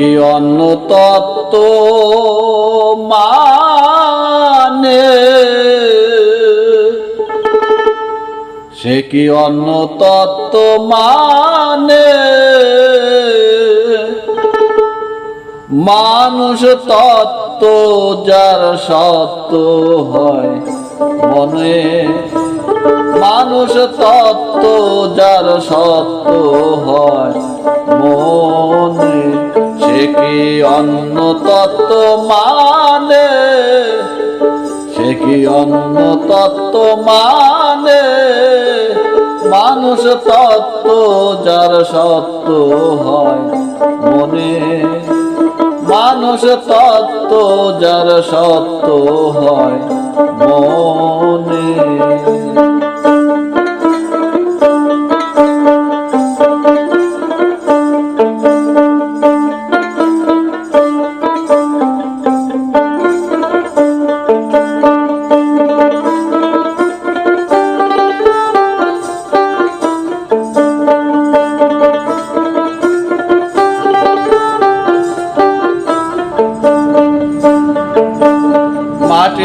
কি অন্য তত্ত্ব মানে? সে কি অন্য তত্ত্ব মানে? মানুষ তত্ত্ব যার সত্য হয় মনে। মানুষ তত্ত্ব যার সত্য হয় মনে। সে কি অন্য তত্ত্ব মানে? সে কি অন্য তত্ত্ব মানে? মানুষ তত্ত্ব যার সত্য হয় মনে। মানুষ তত্ত্ব যার সত্য হয়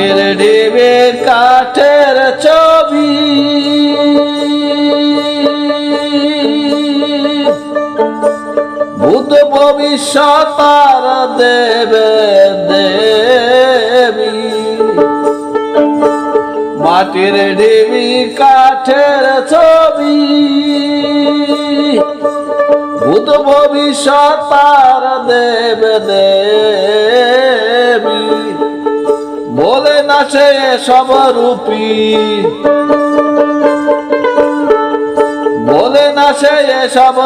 মাটির ঢেবে কাঠের ছবি। ভূত ভবিষ্যৎ তার দেবে দেবী। মাটির ঢেবি কাঠের ছবি। ভূত ভবিষ্যৎ তার দেবে দেবী। বলে না সে সব বলে না সে সব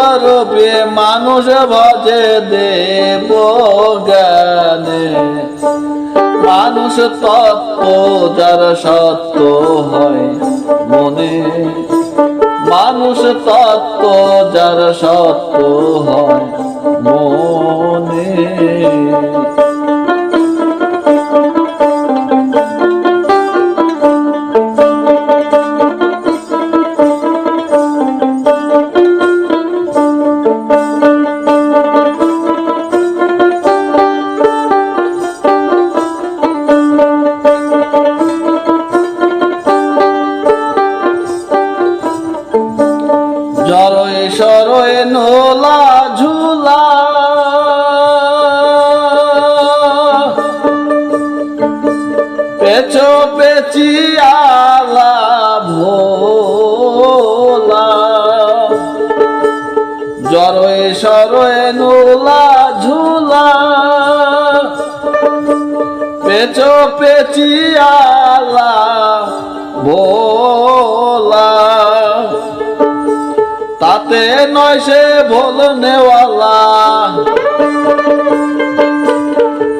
মানুষ ভজে দেব জ্ঞানে। মানুষ তত্ত্ব, যার সত্য হয় মনে। মানুষ তত্ত্ব, যার সত্য হয় মনে। পেছো পেচি আলা ভোলা। জরয়ে সরয়ে নোলা ঝুলা। পেছো পেচি আলা ভোলা। তাতে নয় সে ভোল নেওয়ালা।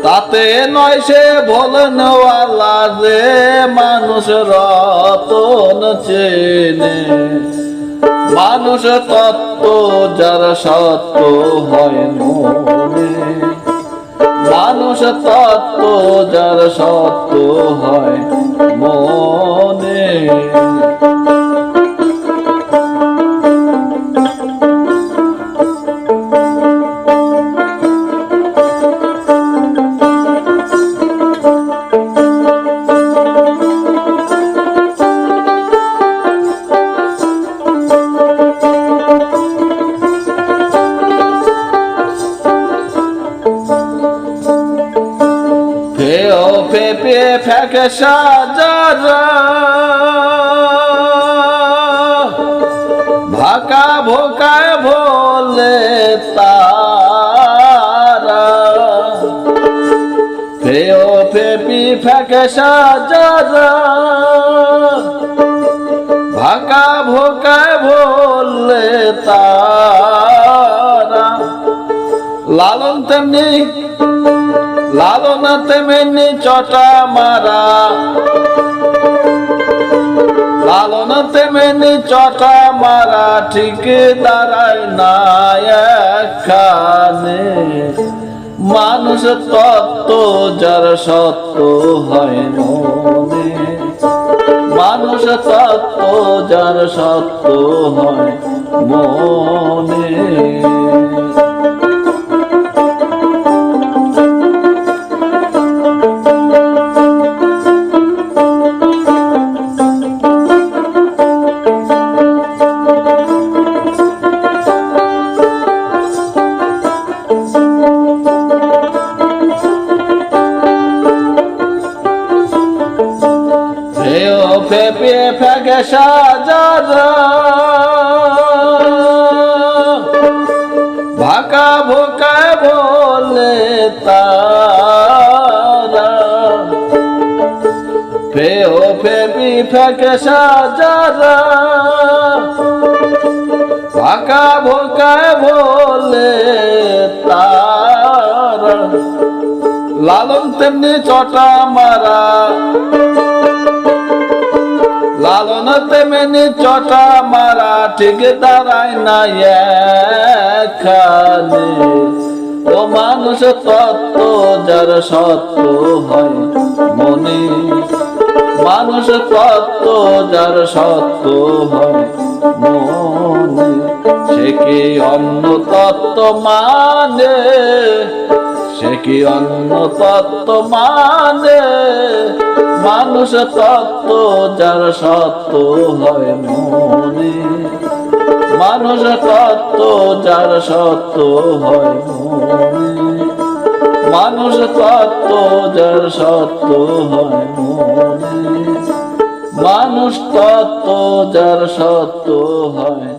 তাতে নয় সে ভোল নেওয়ালা যে মানুষ রতন চেনে। মানুষ তত্ত্ব যার সত্য হয় মনে। মানুষ তত্ত্ব যার সত্য হয় মনে। পেপে ফেকে সাজারা। ভাকা ভোকায় ভোলে তারা। ফেও পেপি ফেকে সাজারা। ভাকা ভোকায় ভোলে তারা। লালন তেমনি লালনা তেমনি চটা মারা। লালনা তেমনি চটা মারা, ঠিক দাঁড়ায় না এখানে মানুষ তত্ত্ব, যার সত্য হয় মনে। মানুষ তত্ত্ব, যার সত্য হয় মনে। ফেপে ফেকে সাজারা ভাকা ভোকায় বলে তারা। ফেও ফেপি ফেকে সাজারা ফাঁকা ভোকায় বলে তারা। লালন তেমনি চটা মারা। লালন তেমনি চটা মারা ঠিক দাঁড়ায় না এখানে ও মানুষ তত্ত্ব, যার সত্য হয় মনে। মানুষ তত্ত্ব, যার সত্য হয় মনে। সে কি অন্য তত্ত্ব মানে? সে কি অন্য তত্ত্ব মানে? মানুষ তত্ত্ব, যার সত্য হয় মনে। মানুষ তত্ত্ব, যার সত্য হয় মনে। মানুষ তত্ত্ব, যার সত্য হয় মনে। মানুষ তত্ত্ব, যার সত্য হয়